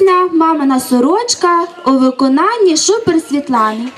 Пісня Мамина сорочка у виконанні Шупер Світлани.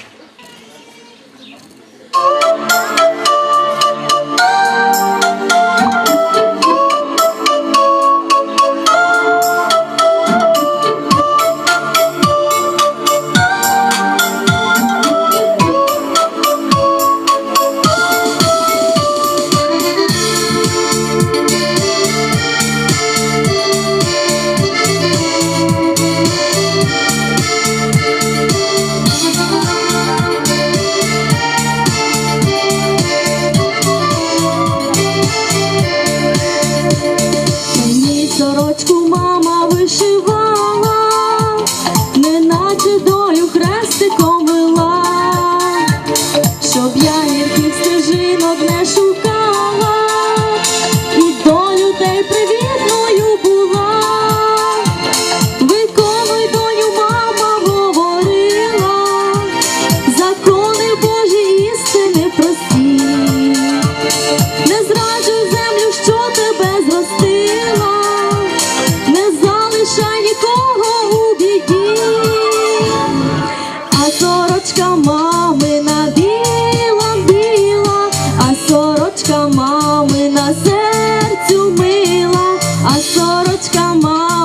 соломина серцю мила, а сорочка мала.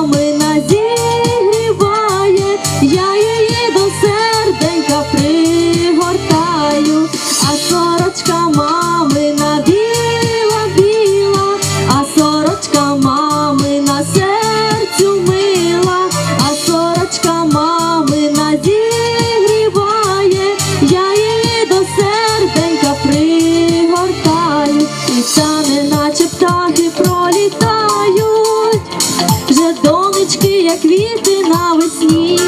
як квіти навесні,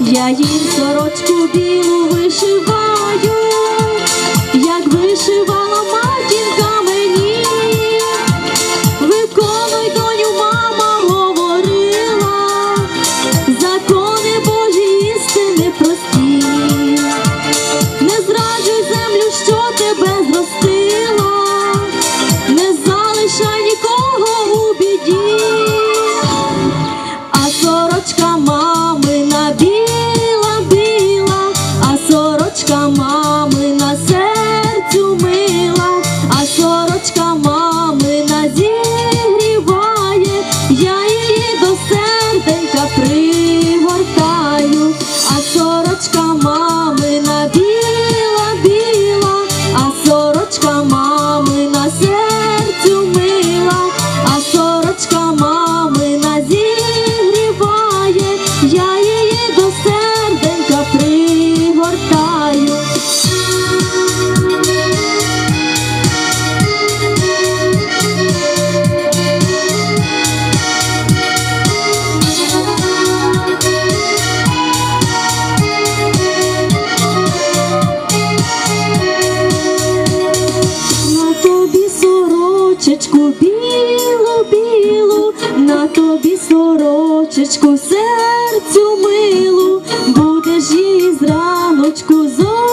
я їм сорочку білу вишиваю, як вишивала матінка мені, виконуй доню, мама говорила, закони Божі істини прості. сорочку білу, білу, на тобі сорочечку, серцю милу, будеш її зраночку зодягати,